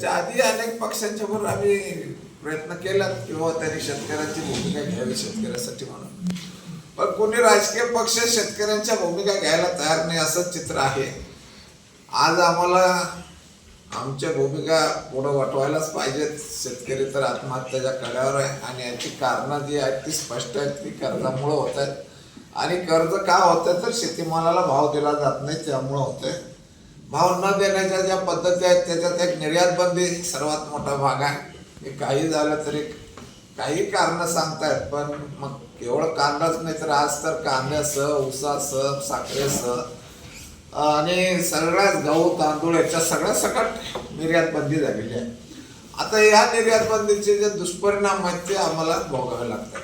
त्याच्या आधी अनेक पक्षांच्या बरोबर आम्ही प्रयत्न केला किंवा त्यांनी शेतकऱ्यांची भूमिका घ्यावी शेतकऱ्यासाठी म्हणून. पण कोणी राजकीय पक्ष शेतकऱ्यांच्या भूमिका घ्यायला तयार नाही असं चित्र आहे. आज आम्हाला आमच्या भूमिका पुढं वाटवायलाच पाहिजेत. शेतकरी तर आत्महत्याच्या कड्यावर आहे आणि याची कारणं जी आहेत ती स्पष्ट आहेत. ती कर्जामुळं होत आहेत. आणि कर्ज का होतं तर शेतीमालाला भाव दिला जात नाही त्यामुळं होतंय भाव न देण्याच्या ज्या पद्धती आहेत त्याच्यात एक निर्यात बंदी सर्वात मोठा भाग आहे. हे काही झालं तरी काही कारणं सांगतायत पण मग केवळ कांदाच नाही तर आज तर कांद्यासह ऊसासह साखरेसह आणि सगळ्याच गहू तांदूळ याच्या सगळ्या सकट निर्यात बंदी झालेली आहे. आता या निर्यात बंदीचे जे दुष्परिणाम आहेत ते आम्हाला भोगावे लागतात.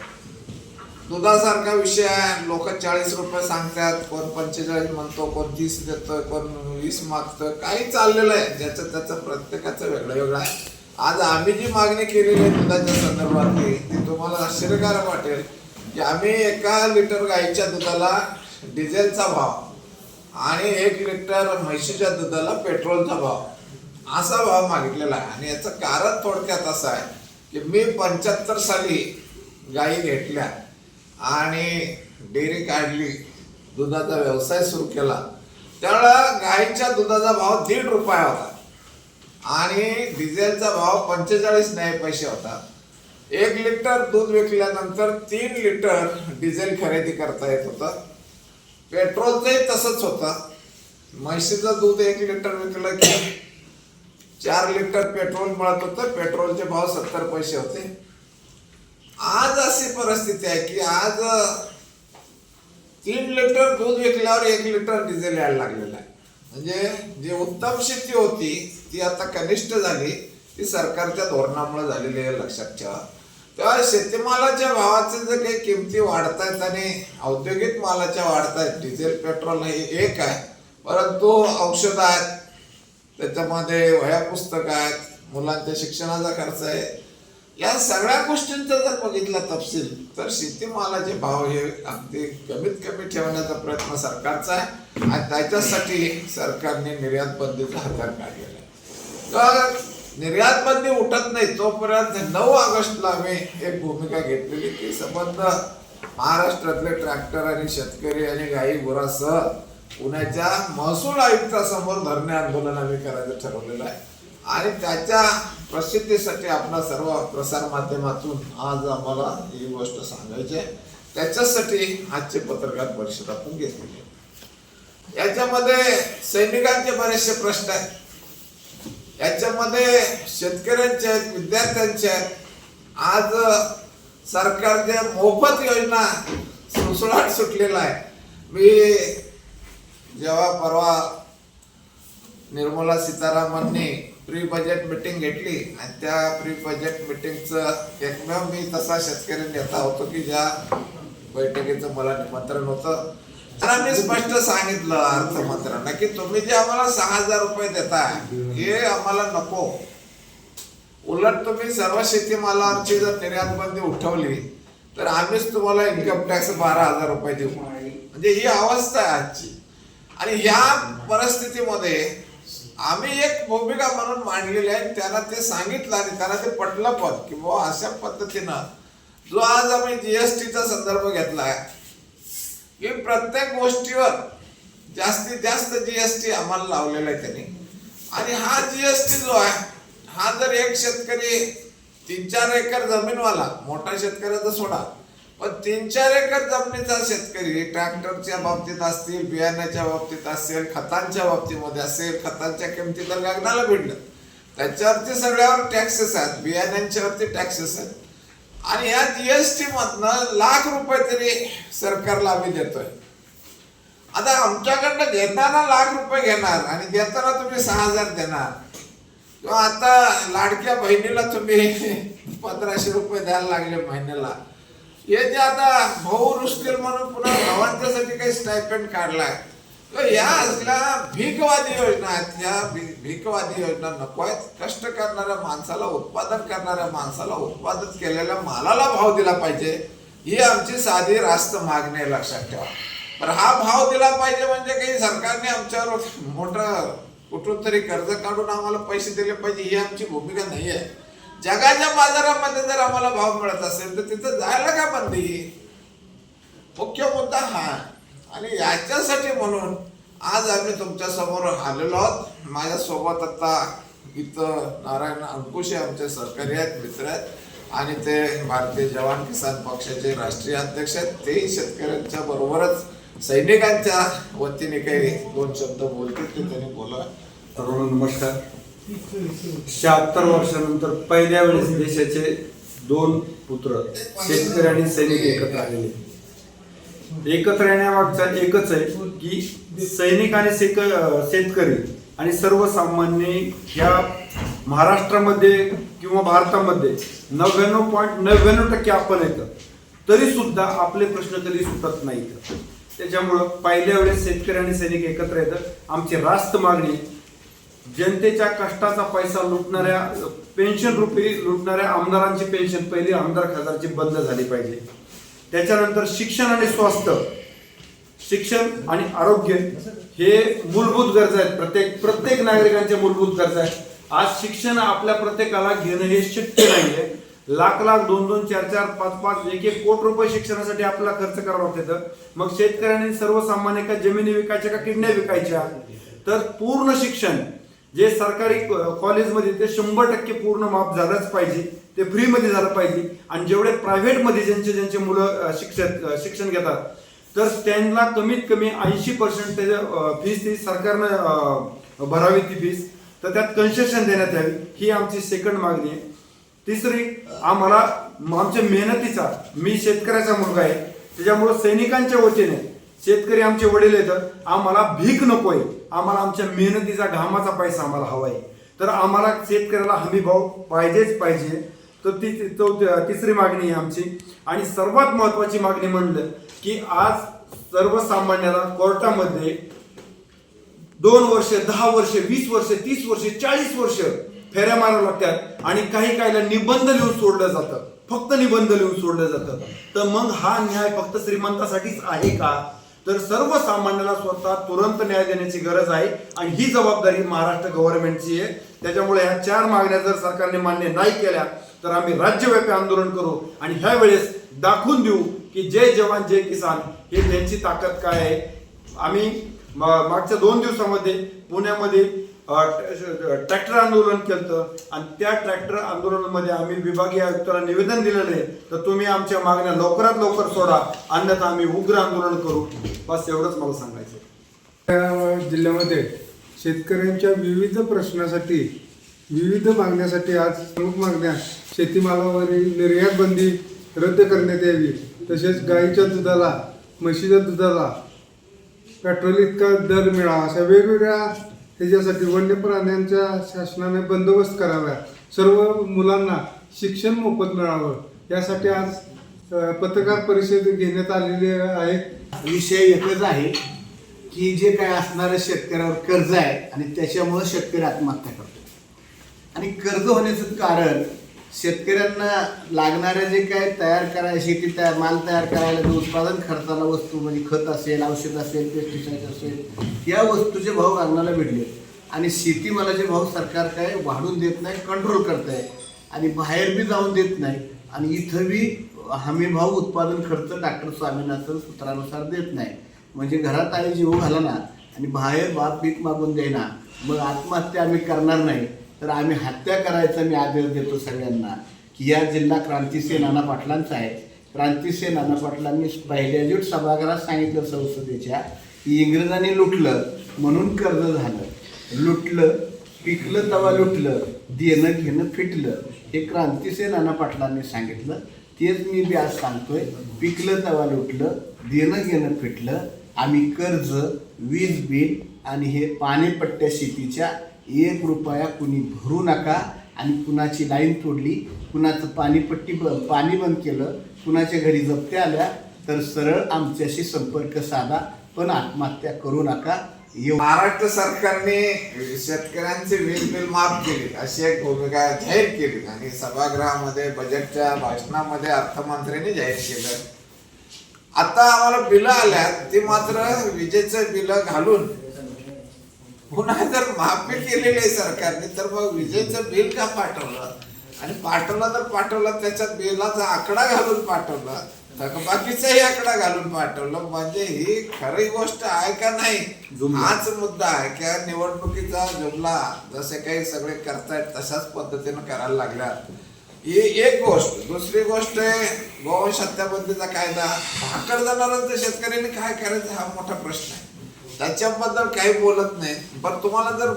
दुधासारखा विषय आहे. लोक चाळीस रुपये सांगतात कोण पंचेचाळीस म्हणतो कोण तीस देतोय कोण वीस मागतोय. काही चाललेलं आहे. ज्याचं त्याचं प्रत्येकाचं वेगळं वेगळं आहे. आज आम्ही जी मागणी केलेली आहे दुधाच्या संदर्भातली ती तुम्हाला आश्चर्यकारक वाटेल की आम्ही एका लिटर गाईच्या दुधाला डिझेलचा भाव आणि एक लिटर म्हशीच्या दुधाला पेट्रोलचा भाव असा भाव मागितलेला आहे. आणि याचं कारण थोडक्यात असं आहे की मी पंच्याहत्तर साली गाई घेतल्या. आणि डेअरी काढली दुधाचा व्यवसाय सुरू केला. त्यावेळेला गाईच्या दुधाचा भाव दीड रुपया होता. आणि डिझेलचा भाव पंचेचाळीस न्याय पैसे होता. एक लिटर दूध विकल्यानंतर तीन लिटर डिझेल खरेदी करता येत होतं. पेट्रोलचंही तसंच होतं. म्हशीचं दूध एक लिटर विकलं की चार लिटर पेट्रोल मिळत होतं. पेट्रोलचे भाव सत्तर पैसे होते. आज अशी परिस्थिती आहे की आज तीन लिटर दूध विकल्यावर एक लिटर डिझेल यायला लागलेलं आहे. म्हणजे जी उत्तम शेती होती ती आता कनिष्ठ झाली ती सरकारच्या धोरणामुळे झालेली आहे लक्षात ठेवा. तेव्हा शेतीमालाच्या भावाचे जे काही किमती वाढतायत आणि औद्योगिक मालाच्या वाढतायत डिझेल पेट्रोल हे एक आहे परंतु औषध आहेत त्याच्यामध्ये वह्या पुस्तक आहेत मुलांच्या शिक्षणाचा खर्च आहे या सगळ्या गोष्टींचा जर बघितला तपशील तर शेतीमालाचे भाव हे अगदी कमीत कमी ठेवण्याचा प्रयत्न सरकारचा आहे. आणि त्याच्यासाठी सरकारने निर्यात बंदीचा हातात काढलेला आहे. तर निर्यात बंदी उठत नाही तोपर्यंत नऊ ऑगस्टला आम्ही एक भूमिका घेतलेली की संबंध महाराष्ट्रातले ट्रॅक्टर आणि शेतकरी आणि गाई गुरासह पुण्याच्या महसूल आयुक्तासमोर धरणे आंदोलन आम्ही करायचं ठरवलेलं आहे. आणि त्याच्या प्रसिद्धीसाठी आपला सर्व प्रसार माध्यमातून आज आम्हाला ही गोष्ट सांगायची आहे. त्याच्यासाठी आजचे पत्रकार परिषद आपण घेतलेली आहे. याच्यामध्ये सैनिकांचे बरेचसे प्रश्न आहेत. याच्यामध्ये शेतकऱ्यांचे आहेत विद्यार्थ्यांचे आहेत. आज सरकारच्या मोफत योजना सुळसुळाट सुटलेला आहे. मी जेव्हा परवा निर्मला सीतारामननी प्री बजेट मिटिंग घेतली आणि त्या प्री बजेट मिटिंगचं एकमेव मी तसा शेतकरी नेता होतो की ज्या बैठकीचं मला निमंत्रण होतं. तर आम्ही स्पष्ट सांगितलं अर्थमंत्र्यांना की तुम्ही जे आम्हाला सहा हजार रुपये देताय हे आम्हाला नको. उलट तुम्ही सर्व शेतीमालावरची जर निर्यात बंदी उठवली तर आम्हीच तुम्हाला इन्कम टॅक्स बारा हजार रुपये देऊ. म्हणजे ही अवस्था आहे आजची. आणि ह्या परिस्थितीमध्ये आम्ही एक भूमिका म्हणून मांडलेली आहे. त्यांना ते सांगितलं आणि त्यांना ते पटलं पण की बाबा अशा पद्धतीनं जो आज आम्ही जी एस टीचा संदर्भ घेतला आहे की प्रत्येक गोष्टीवर जास्तीत जास्त जी एस टी आम्हाला लावलेला आहे त्यांनी. आणि हा जी एस टी जो आहे हा जर एक शेतकरी तीन चार एकर जमीनवाला मोठा शेतकऱ्याचा सोडा पण तीन चार एकर जमिनीचा शेतकरी ट्रॅक्टरच्या बाबतीत असतील बियाण्याच्या बाबतीत असेल खतांच्या बाबतीमध्ये असेल खतांच्या किमती तर लग्नाला भिडलं त्याच्यावरती सगळ्यावर टॅक्सेस आहेत बियाण्यांच्यावरती टॅक्सेस आहेत. आणि या जीएसटी मधनं लाख रुपये तरी सरकारला आम्ही देतोय. आता आमच्याकडनं घेताना लाख रुपये घेणार आणि देताना तुम्ही सहा हजार देणार. किंवा आता लाडक्या बहिणीला तुम्ही पंधराशे रुपये द्यायला लागले महिन्याला. येते जे आता भाऊ रुसतील म्हणून पुन्हा भावांच्यासाठी काही स्टायपेंड काढलाय तर या असल्या भीकवादी योजना आहेत. या भी- भीकवादी योजना नको आहेत. कष्ट करणाऱ्या माणसाला उत्पादन करणाऱ्या माणसाला उत्पादन केलेल्या मालाला भाव दिला पाहिजे. ही आमची साधी रास्त मागणी आहे लक्षात ठेवा. पण हा भाव दिला पाहिजे म्हणजे काही सरकारने आमच्यावर मोठं कुठून तरी कर्ज काढून आम्हाला पैसे दिले पाहिजे ही आमची भूमिका नाही आहे जगाच्या बाजारामध्ये जर आम्हाला भाव मिळत असेल तर तिथं जायला काय बंदी? मुख्य मुद्दा हा. आणि याच्यासाठी म्हणून आज आम्ही तुमच्यासमोर आलेलो आहोत. माझ्यासोबत आता इथं नारायण अंकुशे आमचे सहकारी आहेत मित्र आहेत. आणि ते भारतीय जवान किसान पक्षाचे राष्ट्रीय अध्यक्ष आहेत. तेही शेतकऱ्यांच्या बरोबरच सैनिकांच्या वतीने काही दोन शब्द बोलतील ते त्यांनी बोला. तरुण नमस्कार. शहात्तर वर्षानंतर पहिल्या वेळेस देशाचे दोन पुत्र शेतकरी आणि सैनिक एकत्र आलेले. एकत्र येण्यामागचा एकच आहे की सैनिक आणि शेतकरी आणि सर्वसामान्य या महाराष्ट्रामध्ये किंवा भारतामध्ये नव्याण्णव पॉईंट नव्याण्णव टक्के आपण येतं तरी सुद्धा आपले प्रश्न कधी सुटत नाहीत. त्याच्यामुळं पहिल्या वेळेस शेतकरी आणि सैनिक एकत्र येतात. आमची रास्त मागणी जनतेच्या कष्टाचा पैसा लुटणाऱ्या पेन्शन रुपी लुटणाऱ्या आमदारांची पेन्शन पहिली आमदार खासदारची बंद झाली पाहिजे. त्याच्यानंतर शिक्षण आणि स्वास्थ्य. शिक्षण आणि आरोग्य हे मूलभूत गरजा आहेत. प्रत्येक प्रत्येक नागरिकांच्या मूलभूत गरजा आहेत. आज शिक्षण आपल्या प्रत्येकाला घेणं हे शक्य नाहीये. लाख लाख दोन दोन चार चार पाच पाच एक एक कोट रुपये शिक्षणासाठी आपल्याला खर्च करावा लागतं मग शेतकऱ्यांनी सर्वसामान्य का जमिनी विकायच्या का किडण्या विकायच्या? तर पूर्ण शिक्षण जे सरकारी कॉलेजमध्ये ते शंभर टक्के पूर्ण माफ झालंच पाहिजे ते फ्रीमध्ये झालं पाहिजे. आणि जेवढे प्रायव्हेटमध्ये ज्यांचे ज्यांचे मुलं शिक्षण शिक्षक शिक्षण घेतात तर त्यांना कमीत कमी ऐंशी पर्सेंट त्याच्या फीस ती सरकारनं भरावी ती फीस तर त्यात कन्सेशन देण्यात यावी. ही आमची सेकंड मागणी आहे. तिसरी आम्हाला आमच्या मेहनतीचा मी शेतकऱ्याचा मुलगा आहे. त्याच्यामुळं सैनिकांच्या वतीने शेतकरी आमचे वडील आहेत आम्हाला भीक नकोय. आम्हाला आमच्या मेहनतीचा घामाचा पैसा आम्हाला हवा आहे तर आम्हाला शेतकऱ्याला हमी भाव पाहिजेच पाहिजे. तर ती तिसरी मागणी आहे आमची. आणि सर्वात महत्वाची मागणी म्हणलं की आज सर्वसामान्याला कोर्टामध्ये दोन वर्ष दहा वर्ष वीस वर्ष तीस वर्ष चाळीस वर्ष फेऱ्या माराव्या लागतात. आणि काही काहीला निबंध लिहून सोडलं जातं. फक्त निबंध लिहून सोडलं जातं. तर मग हा न्याय फक्त श्रीमंतासाठीच आहे का? तर सर्वसामान्याला स्वतः तुरंत न्याय देण्याची गरज आहे आणि ही जबाबदारी महाराष्ट्र गव्हर्नमेंटची आहे. त्याच्यामुळे ह्या चार मागण्या जर सरकारने मान्य नाही केल्या तर आम्ही राज्यव्यापी आंदोलन करू आणि ह्या वेळेस दाखवून देऊ की जय जवान जय किसान हे त्यांची ताकद काय आहे. आम्ही मागच्या दोन दिवसामध्ये पुण्यामध्ये ट्रॅक्टर आंदोलन केलं आणि त्या ट्रॅक्टर आंदोलनामध्ये आम्ही विभागीय आयुक्ताला निवेदन दिलेलं आहे तर तुम्ही आमच्या मागण्या लवकरात लवकर सोडा. अन्यथा आम्ही उग्र आंदोलन करू. बस एवढंच मला सांगायचं जिल्ह्यामध्ये शेतकऱ्यांच्या विविध प्रश्नासाठी विविध मागण्यासाठी आज प्रमुख मागण्या शेतीमालावरील निर्यात बंदी रद्द करण्यात यावी. तसेच गाईच्या दुधाला म्हशीच्या दुधाला पेट्रोल इतका दर मिळावा अशा वेगवेगळ्या त्याच्यासाठी वन्य प्राण्यांच्या शासनाने बंदोबस्त कराव्या सर्व मुलांना शिक्षण मोफत मिळावं. यासाठी आज पत्रकार परिषद घेण्यात आलेली आहे. विषय एकच आहे की जे काय असणारं शेतकऱ्यावर कर्ज आहे आणि त्याच्यामुळं शेतकरी आत्महत्या करतो. आणि कर्ज होण्याचं कारण शेतकऱ्यांना लागणाऱ्या जे काय तयार करायला शेती तयार माल तयार करायला जो उत्पादन खर्चाला वस्तू म्हणजे खत असेल औषध असेल पेस्टिसाईड असेल या वस्तूचे भाव काढण्याला भेटले. आणि शेतीमालाचे भाव सरकार काय वाढून देत नाही कंट्रोल करत आहे. आणि बाहेर बी जाऊन देत नाही. आणि इथं बी हमी भाव उत्पादन खर्च डॉक्टर स्वामीनाथन सूत्रानुसार देत नाही. म्हणजे घरात आई जीव घाला ना आणि बाहेर बाप पीक मागून देईना मग आत्महत्या आम्ही करणार नाही. तर आम्ही हत्या करायचा मी आदेश देतो सगळ्यांना की या जिल्हा क्रांतिसिंह नाना पाटलांचा आहे. क्रांतिसिंह नाना पाटलांनी पहिल्या जूट सभागृहात सांगितलं संसदेच्या की इंग्रजांनी लुटलं म्हणून कर्ज झालं. लुटलं पिकलं तवा लुटलं देणं घेणं फिटलं हे क्रांतिसिंह नाना पाटलांनी सांगितलं. तेच मी बी आज सांगतोय पिकलं तवा लुटलं देणं घेणं फिटलं आम्ही कर्ज वीज बिल आणि हे पाणीपट्ट्या शेतीच्या एक रुपया कुणी भरू नका. आणि कुणाची लाईन तोडली कुणाचं पाणीपट्टी ब पाणी बंद केलं कुणाच्या घरी जप्त्या आल्या तर सरळ आमच्याशी संपर्क साधा पण आत्महत्या करू नका. महाराष्ट्र सरकारने शेतकऱ्यांचे वीज बिल माफ केले अशी एक भूमिका जाहीर केली आणि सभागृहामध्ये बजेटच्या भाषणामध्ये अर्थमंत्र्यांनी जाहीर केलं. आता आम्हाला बिलं आल्यात ती मात्र विजेचं बिलं घालून पुन्हा जर माफी केलेली आहे सरकारने तर मग विजेचं बिल का पाठवलं? आणि पाठवलं तर पाठवलं त्याच्यात बिलाचा आकडा घालून पाठवलं थकबाकीचाही आकडा घालून पाठवलं म्हणजे ही खरी गोष्ट आहे का नाही. हाच मुद्दा आहे की निवडणुकीचा जुमला जसे काही सगळे करतायत तशाच पद्धतीनं करायला लागल्यात ही एक गोष्ट. दुसरी गोष्ट आहे गोवंश हत्याबंदीचा कायदा. भाकर जनावरांचं शेतकऱ्यांनी काय करायचं हा मोठा प्रश्न आहे. त्याच्याबद्दल काही बोलत नाही. पण तुम्हाला जर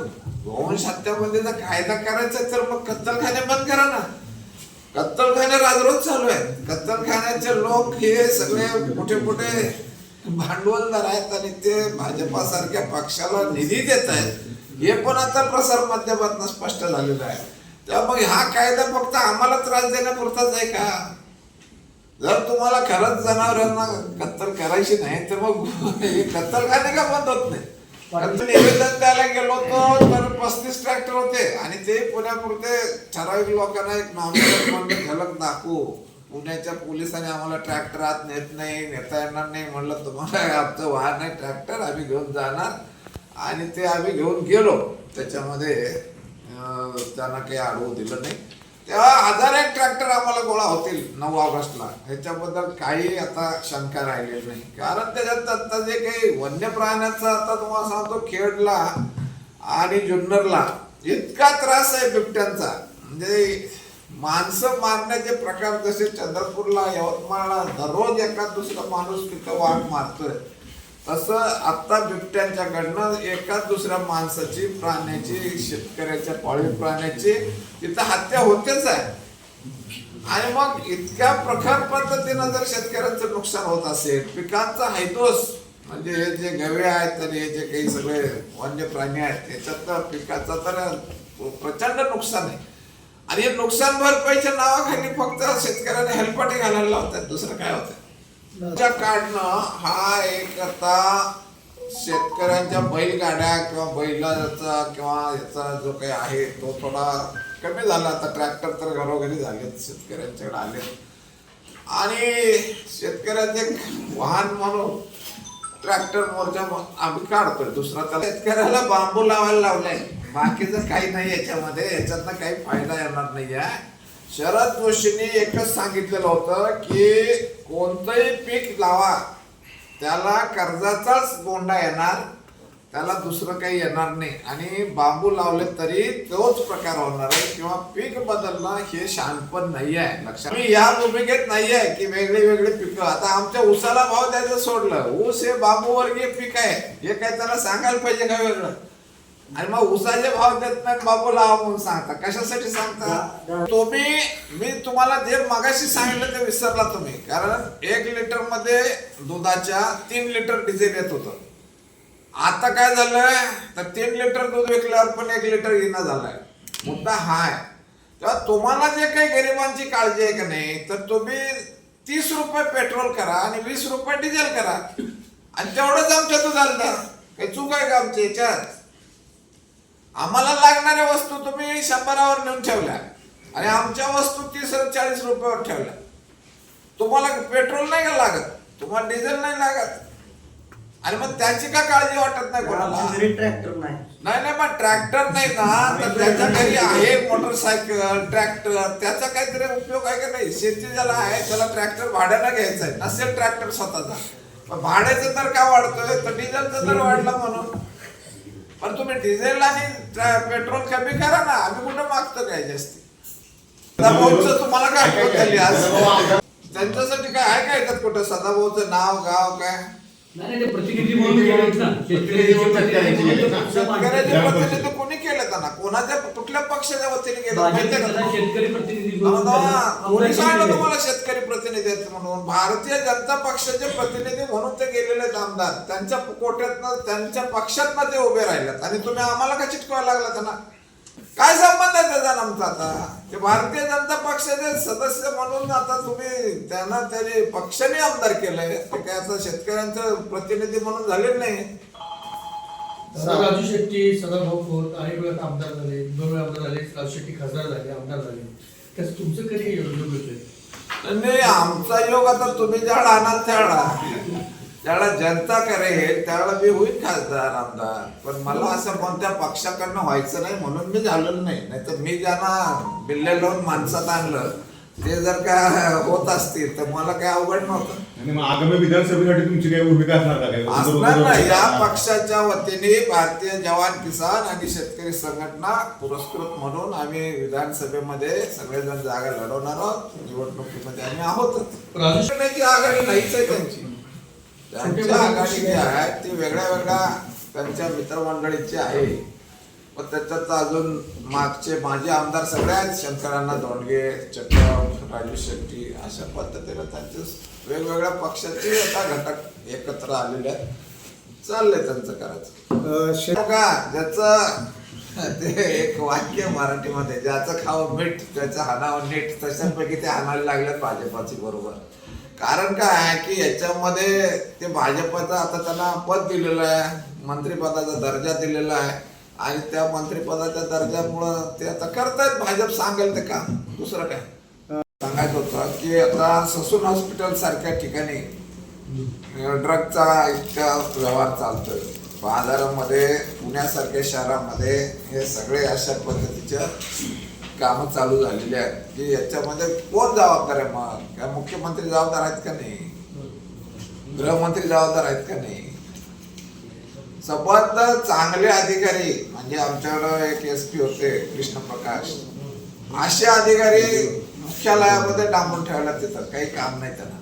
गोवंश हत्याबंदीचा कायदा करायचा तर मग कत्तलखाने बंद करा ना. कत्तलखाने राजरोज चालू आहेत. कत्तलखान्याचे लोक हे सगळे मोठे मोठे भांडवलदार आहेत आणि ते भाजपासारख्या पक्षाला निधी देत आहेत. हे पण आता प्रसार माध्यमातून स्पष्ट झालेलं आहे. त्यामुळे हा कायदा फक्त आम्हाला त्रास देण्यापुरताच आहे का? जर तुम्हाला खरंच जनावरांना कत्तल करायची नाही तर मग कत्तल कत्तलखाने का बंद होत नाही? निवेदन द्यायला गेलो होतो तर पस्तीस ट्रॅक्टर होते. आणि ते पुण्यापुरते ठराविक लोकांना एक नॉमिनेट झलक दाखवू. पुण्याच्या पोलिसांनी आम्हाला ट्रॅक्टर आत नेत नाही नेता येणार नाही म्हणलं तुम्हाला आमचं वाहन आहे ट्रॅक्टर आम्ही घेऊन जाणार. आणि ते आम्ही घेऊन गेलो. त्याच्यामध्ये त्यांना काही आडवू दिलं नाही. तेव्हा हजार एक ट्रॅक्टर आम्हाला गोळा होतील नऊ ऑगस्टला. ह्याच्याबद्दल काही आता शंका राहिलेली नाही. कारण त्याच्यात आता जे काही वन्य प्राण्यांचा आता तुम्हाला सांगतो खेडला आणि जुन्नरला इतका त्रास आहे बिबट्यांचा. म्हणजे माणसं मारण्याचे प्रकार जसे चंद्रपूरला यवतमाळला दररोज एका दुसरा माणूस तिथं वाट मारतोय. तसं आत्ता बिबट्यांच्याकडनं एका दुसऱ्या माणसाची प्राण्याची शेतकऱ्याच्या पाळीव प्राण्याची तिथं हत्या होतेच आहे. आणि मग इतक्या प्रखर पद्धतीनं जर शेतकऱ्यांचं नुकसान होत असेल पिकांचा हैदोस म्हणजे हे जे गवे आहेत आणि हे जे काही सगळे वन्य प्राणी आहेत त्याच्यात तर पिकाचं तर प्रचंड नुकसान आहे. आणि हे नुकसान भरपाईच्या नावाखाली फक्त शेतकऱ्यांना हेलपाटे घालायला लावतात दुसरं काय होतं काढणं हा एक आता शेतकऱ्यांच्या बैलगाड्या किंवा बैलाचा किंवा याचा जो काही आहे तो थोडा कमी झाला. आता ट्रॅक्टर तर घरोघरी झालेत शेतकऱ्यांच्याकडे आले आणि शेतकऱ्याचे वाहन म्हणून ट्रॅक्टर मोर्चा आम्ही काढतोय. दुसरा त्याला शेतकऱ्याला बांबू लावायला लावलाय. बाकीचं काही नाही याच्यामध्ये. याच्यातनं काही फायदा येणार नाही आहे शरद जोशींनी एकच सांगितलेलं होतं की कोणतंही पीक लावा त्याला कर्जाचाच गोंडा येणार त्याला दुसरं काही येणार नाही. आणि बांबू लावले तरी तोच प्रकार होणार आहे किंवा पीक बदलणं हे शहाणपण नाही आहे लक्षात मी या भूमिकेत नाही आहे की वेगळी वेगळी पिकं. आता आमच्या ऊसाला भाव द्यायचं सोडलं. ऊस हे बांबू वर्गीय पीक आहे. हे काय त्याला सांगायला पाहिजे का वेगळं? आणि मग उसाचे भाव देत नाही बाबू लावा म्हणून सांगता. कशासाठी सांगता? तुम्ही मी तुम्हाला जे मगाशी सांगितलं ते विसरला तुम्ही. कारण एक लिटरमध्ये दुधाच्या तीन लिटर डिझेल येत होतं. आता काय झालंय? तर तीन लिटर दूध विकल्यावर पण एक लिटर येणं झालंय. मुद्दा हा आहे. तेव्हा तुम्हाला जे काही गरिबांची काळजी आहे का नाही तर तुम्ही तीस रुपये पेट्रोल करा आणि वीस रुपये डिझेल करा. आणि तेवढंच आमच्या दुधाला काही चूक आहे का आमच्या याच्यात? आम्हाला लागणाऱ्या वस्तू तुम्ही शंभरावर नेऊन ठेवल्या. आणि आमच्या वस्तू तीस चाळीस रुपयावर ठेवल्या. तुम्हाला पेट्रोल नाही का लागत? तुम्हाला डिझेल नाही लागत? आणि मग त्याची का काळजी वाटत नाही कोणाला? ट्रॅक्टर नाही. नाही नाही मग ट्रॅक्टर नाही ना तर त्याच्या घरी आहे मोटरसायकल ट्रॅक्टर त्याचा काहीतरी उपयोग आहे का नाही? शेती ज्याला आहे त्याला ट्रॅक्टर भाड्यानं घ्यायचा आहे नसेल ट्रॅक्टर स्वतःचा. भाड्याचा दर का वाढतोय? तर डिझेलचा दर वाढला म्हणून. पण तुम्ही डिझेल आणि ट्रॅ- पेट्रोल कमी करा ना आम्ही कुठं मागतो काय जास्ती? सदाभाऊचं तुम्हाला काय आठवण झाली आज त्यांच्यासाठी काय आहे काय याच्यात कुठं? सदाभाऊचं नाव गाव काय? नाही ते प्रतिनिधी म्हणून. शेतकऱ्याचे प्रतिनिधी कोणी केलं त्यांना. कोणाच्या कुठल्या पक्षाच्या वतीने केलं माहिती आहे भाजपला का शेतकरी प्रतिनिधी तुम्हाला? म्हणून त्यांना कोणी आमदारकी सांगितलं दिली. तुम्हाला शेतकरी प्रतिनिधी आहेत म्हणून. भारतीय जनता पक्षाचे प्रतिनिधी म्हणून ते गेलेले आहेत आमदार. त्यांच्या कोट्यातनं त्यांच्या पक्षातनं ते उभे राहिलेत. आणि तुम्ही आम्हाला का चिटकवायला लागला त्यांना? काय संबंध आहे त्याचा आणि आमचा आता? ते भारतीय जनता पक्षाचे सदस्य म्हणून आता तुम्ही त्यांना त्याने पक्षाने आमदार केलंय. ते काय आता शेतकऱ्यांचं प्रतिनिधी म्हणून झाले नाही. राजू शेट्टी सदाभाऊ खोत अनेक वेळा आमदार झाले दोन वेळा आमदार झाले राजू शेट्टी खासदार झाले आमदार झाले. त्याचं तुमचं कधी योग होते? नाही आमचा योग आता तुम्ही ज्यावेळा आणाल त्यावेळा त्याला जनता करेल त्यावेळेला मी होईल खासदार आमदार. पण मला असं कोणत्या पक्षाकडनं व्हायचं नाही म्हणून मी झालेलो नाही. नाही तर मी ज्यांना बिल्ले लावून माणसात आणलं ते जर का होत असतील तर मला काय अवघड नव्हतं. आणि मग आगामी विधानसभेसाठी तुमची काही भूमिका असणार का? असणार ना या पक्षाच्या वतीने भारतीय जवान किसान आणि शेतकरी संघटना पुरस्कृत म्हणून आम्ही विधानसभेमध्ये सगळेजण जागा लढवणार आहोत. निवडणुकीमध्ये आम्ही आहोतच. आघाडी नाहीच आहे त्यांची. त्यांची आघाडी जी आहे ती वेगळ्या वेगळ्या त्यांच्या मित्रमंडळीची आहे. पण त्याच्यात अजून मागचे माझे आमदार सगळे आहेत शंकरांना दोंडगे चक्र राजू शेट्टी अशा पद्धतीने त्यांचे वेगवेगळ्या पक्षाचे आता घटक एकत्र आलेले आहेत. चाललंय त्यांचं करायचं. शेत का? ज्याचं ते एक वाक्य मराठीमध्ये ज्याचं खावं मीठ त्याचं हाणावं नीट तशापैकी ते हाणायला लागलेत भाजपाची बरोबर. कारण काय आहे की याच्यामध्ये ते भाजपचं आता त्यांना पद दिलेलं आहे मंत्रिपदाचा दर्जा दिलेला आहे. आणि त्या मंत्रिपदाच्या दर्जामुळं ते आता करतायत. भाजप सांगेल ते काम. दुसरं काय? सांगायचं होतं की आता ससून हॉस्पिटल सारख्या ठिकाणी ड्रगचा इतका व्यवहार चालतोय. बाजारामध्ये पुण्यासारख्या शहरामध्ये हे सगळे अशा पद्धतीच्या कामं चालू झालेली आहेत. की याच्यामध्ये कोण जबाबदार आहे मग? काय मुख्यमंत्री जबाबदार आहेत का नाही? गृहमंत्री जबाबदार आहेत का नाही? सबंध चांगले अधिकारी म्हणजे आमच्याकडं एक एस पी होते कृष्ण प्रकाश असे अधिकारी मुख्यालयामध्ये डांबून ठेवायला देतात काही काम नाही त्यांना.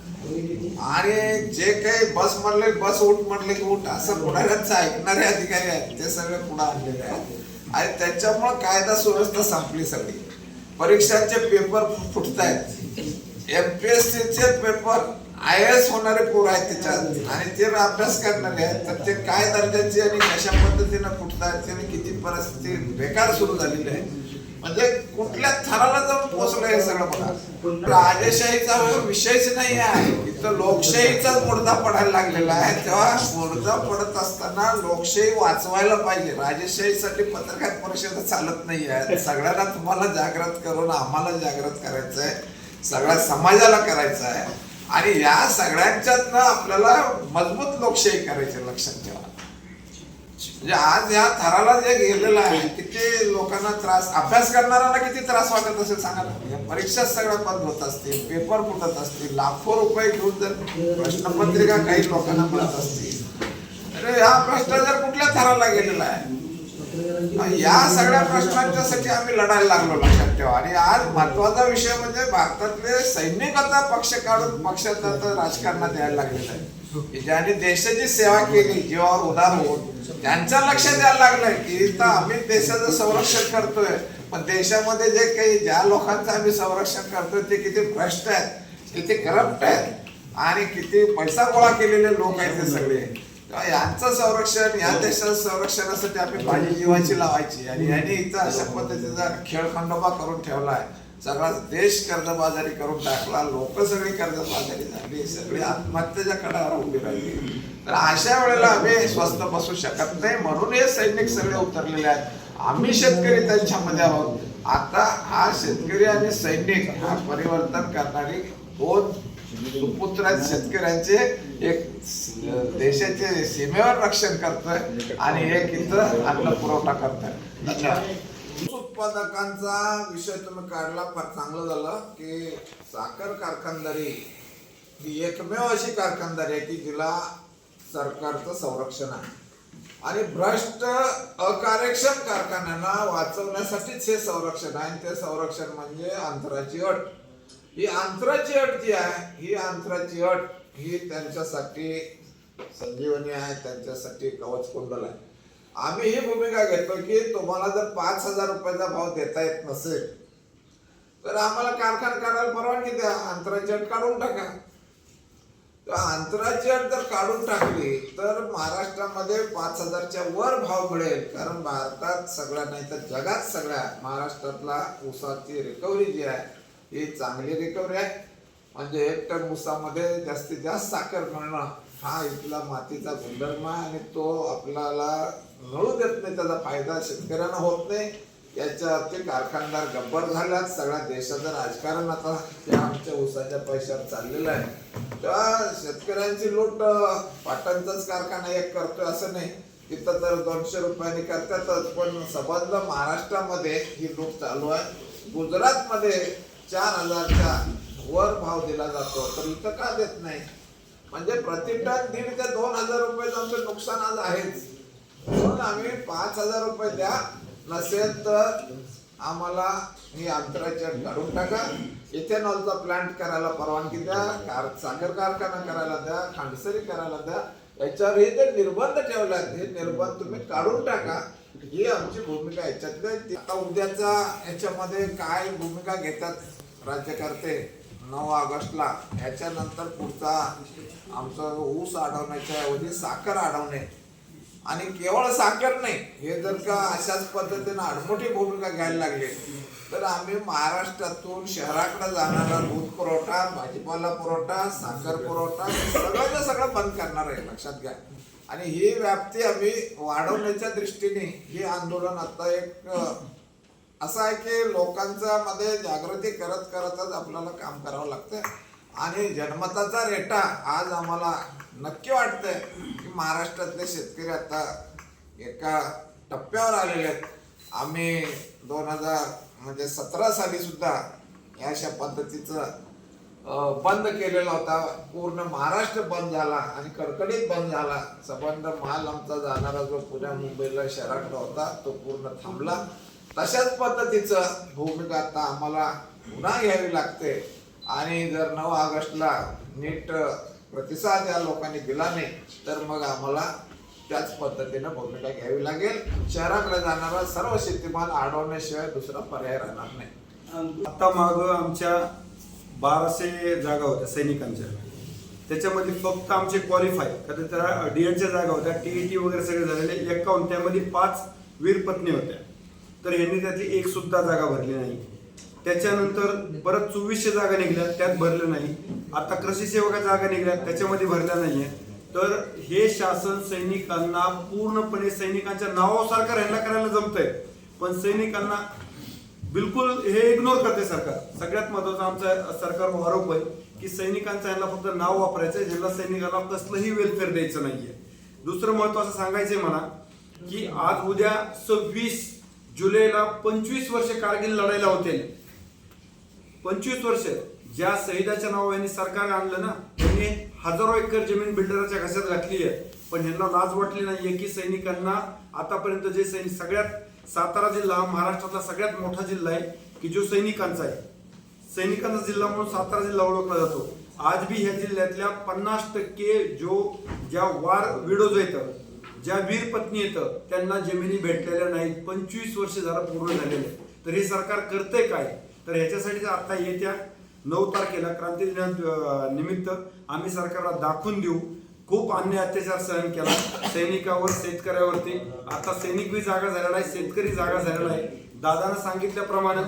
आणि जे काही बस म्हणले बस उठ म्हणले की उठ असं पुढाऱ्यांचं ऐकणारे अधिकारी आहेत ते सगळे पुढे आणलेले आहेत. आणि त्याच्यामुळं कायदा सुव्यवस्था संपली सगळी. परीक्षांचे पेपर फुटत आहेत एमपीएससीचे पेपर आय एस होणारे पोर आहेत त्याच्यात आणि ते अभ्यास करणारे आहेत. तर ते काय दर्जाचे आणि कशा पद्धतीनं फुटतात आणि किती परिस्थिती बेकार सुरू झालेली आहे. म्हणजे कुठल्या थराला जाऊन पोहोचलं हे सगळं बघा. राजेशाहीचा हो विषयच नाही आहे. इथं लोकशाहीचाच मुर्दा पडायला लागलेला आहे. तेव्हा मुर्दा पडत असताना लोकशाही वाचवायला पाहिजे. राजेशाहीसाठी पत्रकार परिषद चालत नाही आहे. सगळ्यांना तुम्हाला जागृत करून आम्हाला जागृत करायचं आहे सगळ्या समाजाला करायचं आहे आणि या सगळ्यांच्यातनं आपल्याला मजबूत लोकशाही करायची लक्षात ठेवा. म्हणजे आज या थराला जे गेलेलं आहे किती लोकांना त्रास अभ्यास करणाऱ्यांना किती त्रास वाटत असेल सांगा परीक्षा सगळ्या बंद होत असतील पेपर फुटत असतील लाखो रुपये घेऊन जर प्रश्नपत्रिका काही लोकांना मिळत असतील. अरे हा भ्रष्टाचार कुठल्या थराला गेलेला आहे या सगळ्या प्रश्नांच्यासाठी आम्ही लढायला लागलो लक्षात ठेवा. आणि आज महत्त्वाचा विषय म्हणजे भारतातले सैनिक आता पक्ष काढून पक्षात आता राजकारणात यायला लागलेलं आहे. की ज्यांनी देशाची सेवा केली जीवावर उदार होऊन त्यांच्या लक्षात यायला लागलंय की इथं आम्ही देशाचं संरक्षण करतोय. पण देशामध्ये जे काही ज्या लोकांचं आम्ही संरक्षण करतोय ते किती भ्रष्ट आहेत किती करप्ट आहेत आणि किती पैसा गोळा केलेले लोक आहेत ते सगळे. यांचं संरक्षण या देशाचं संरक्षणासाठी आपली भाजी जीवाची लावायची. आणि यांनी इथं अशा पद्धतीचा खेळखंडोबा करून ठेवलाय सगळा देश कर्जबाजारी करून टाकला. लोक सगळी कर्जबाजारी झाली. सगळी आत्महत्येच्या कडावर उभी राहिली. तर अशा वेळेला आम्ही स्वस्त बसू शकत नाही. म्हणून हे सैनिक सगळे उतरलेले आहेत. आम्ही शेतकरी त्यांच्यामध्ये आहोत. आता हा शेतकरी आणि सैनिक हा परिवर्तन करणारी दोन सुपुत्र शेतकऱ्यांचे एक देशाचे सीमेवर रक्षण करतोय आणि एक इथं अन्न पुरवठा करतोय. उत्पादकांचा विषय तुम्ही काढला फार चांगलं झालं की साखर कारखानदारी ही एकमेव अशी कारखानदारी आहे की जिला सरकारचं संरक्षण आहे. आणि भ्रष्ट अकार्यक्षम कारखान्यांना वाचवण्यासाठीच हे संरक्षण आहे आणि ते संरक्षण म्हणजे अंतराची अट. ही अंतराची अट जी आहे ही अंतराची अट ही त्यांच्यासाठी संजीवनी आहे त्यांच्यासाठी कवच कुंडल आहे. आम्ही ही भूमिका घेतो की तुम्हाला जर पाच हजार रुपयाचा भाव देता येत नसेल तर आम्हाला कारखाना काढायला परवानगी द्या अंतराची अट काढून टाका. तर अट जर काढून टाकली तर महाराष्ट्रामध्ये पाच हजारच्या वर भाव मिळेल. कारण भारतात सगळ्या नाही तर जगात सगळ्या महाराष्ट्रातला ऊसाची रिकव्हरी जी आहे ही चांगली रिकव्हरी आहे म्हणजे एक टन ऊसामध्ये जास्तीत जास्त साखर मिळणं हा इथला मातीचा गुणधर्म आहे आणि तो आपल्याला मिळू देत नाही त्याचा फायदा शेतकऱ्यांना होत नाही. याच्यावरती कारखानदार गब्बर झाल्यात. सगळ्या देशाचं राजकारण आता त्या आमच्या ऊसाच्या पैशावर चाललेलं आहे. तेव्हा शेतकऱ्यांची लूट पाटणचाच कारखाना एक करतोय असं नाही. तिथं तर दोनशे रुपयांनी करतातच पण संबंध महाराष्ट्रामध्ये ही लूट चालू आहे. गुजरातमध्ये चार हजारच्या वर भाव दिला जातो तर इथं का देत नाही? म्हणजे प्रतिटन दीड ते दोन हजार रुपयाचं आमचं नुकसान आज आहेच. म्हणून आम्ही पाच हजार रुपये द्या नसेल तर आम्हाला ही आंतराच्या काढून टाका. इथेनॉलचा प्लांट करायला परवानगी द्या कार साखर कारखाना करायला द्या खांडसरी करायला द्या. याच्यावर हे जे निर्बंध ठेवले हे निर्बंध तुम्ही काढून टाका. ही आमची भूमिका आहे. आता उद्याचा याच्यामध्ये काय भूमिका घेतात राज्यकर्ते नऊ ऑगस्टला. याच्यानंतर पुढचा आमचा ऊस अडवण्याच्या ऐवजी साखर अडवणे आणि केवळ साखर नाही हे जर का अशाच पद्धतीनं आडमोठी भूमिका घ्यायला लागले तर आम्ही महाराष्ट्रातून शहराकडे जाणारा दूध पुरवठा भाजीपाला पुरवठा साखर पुरवठा सगळ्यांना सगळं सगळं बंद करणार आहे लक्षात घ्या. आणि ही व्याप्ती आम्ही वाढवण्याच्या दृष्टीने हे आंदोलन आता एक असं आहे की लोकांच्या मध्ये जागृती करत करतच आपल्याला काम करावं लागतं आणि जनमताचा रेटा आज आम्हाला नक्की वाटतंय की महाराष्ट्रातले शेतकरी आता एका टप्प्यावर आलेले आहेत. आम्ही दोन हजार म्हणजे सतरा साली सुद्धा या अशा पद्धतीचं बंद केलेला होता. पूर्ण महाराष्ट्र बंद झाला आणि कडकडीत बंद झाला. संबंध माल आमचा जाणारा जो पुण्या मुंबईला शहराकडे होता तो पूर्ण थांबला. तशाच पद्धतीचं भूमिका आता आम्हाला पुन्हा घ्यावी लागते. आणि जर नऊ ऑगस्टला नीट प्रतिसाद या लोकांनी दिला नाही तर मग आम्हाला त्याच पद्धतीनं भूमिका घ्यावी लागेल. शहराकडे जाणारा सर्व शेतीमाल अडवण्याशिवाय दुसरा पर्याय राहणार नाही. आता माग आमच्या बाराशे जागा होत्या सैनिकांच्या. त्याच्यामध्ये फक्त आमचे क्वालिफाय कारण त्या डीएडच्या जागा होत्या. टी व्ही टी वगैरे सगळे झालेले. एकावन्न त्यामध्ये पाच वीरपत्नी होत्या. तर यांनी त्यातली एक सुद्धा जागा भरली नाही. त्याच्यानंतर परत चोवीसशे जागा निघल्या त्यात भरल्या नाही. आता कृषी सेवका जागा निघल्या त्याच्यामध्ये भरल्या नाही तर हे शासन सैनिकांना पूर्णपणे सैनिकांच्या नावासारखं यांना करायला जमतंय. पण सैनिकांना बिलकुल हे इग्नोर करते सरकार. सगळ्यात महत्त्वाचा आमचा सरकारवर आरोप आहे की सैनिकांचं यांना फक्त नाव वापरायचं आहे ज्यांना सैनिकांना कसलंही वेलफेअर द्यायचं नाहीये. दुसरं महत्वाचं सांगायचंय म्हणा की आज उद्या सव्वीस जुलैला पंचवीस वर्ष कारगिल लढायला होते. पंचवीस वर्ष. ज्या शहिदाच्या नावाने यांनी सरकार आणलं ना त्यांनी हजारो एकर जमीन बिल्डरच्या घशात घातली आहे. पण ह्यांना लाज वाटली नाहीये की सैनिकांना आतापर्यंत जे सैनिक सगळ्यात सातारा जिल्हा हा महाराष्ट्रातला सगळ्यात मोठा जिल्हा आहे की जो सैनिकांचा आहे. सैनिकांचा जिल्हा म्हणून सातारा जिल्हा ओळखला जातो. आज बी ह्या जिल्ह्यातल्या पन्नास टक्के जो ज्या वार विडोज येतं ज्या वीर पत्नी येतं त्यांना जमिनी भेटलेल्या नाहीत. पंचवीस वर्ष जरा पूर्ण झालेले. तर हे सरकार करतंय काय? तर ह्याच्यासाठी आता येत्या नऊ तारखेला क्रांती दिना निमित्त आम्ही सरकारला दाखवून देऊ. खूप अन्याय अत्याचार सहन केला. सैनिकावर शेतकऱ्यावरती. आता सैनिक बी जागा झालेला आहे शेतकरी जागा झालेला आहे दादानं सांगितल्याप्रमाणे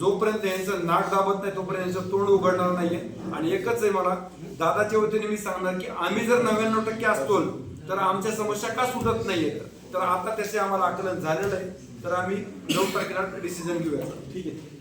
जोपर्यंत यांचं नाक दाबत नाही तोपर्यंत यांचं तोंड उघडणार नाहीये. आणि एकच आहे मला दादाच्या वतीने मी सांगणार की आम्ही जर नव्याण्णव टक्के असतो तर आमच्या समस्या का सुटत नाहीये? तर आता त्याचे आम्हाला आकलन झालेलं आहे. तर आम्ही नऊ तारखेला डिसिजन घेऊया. ठीक आहे?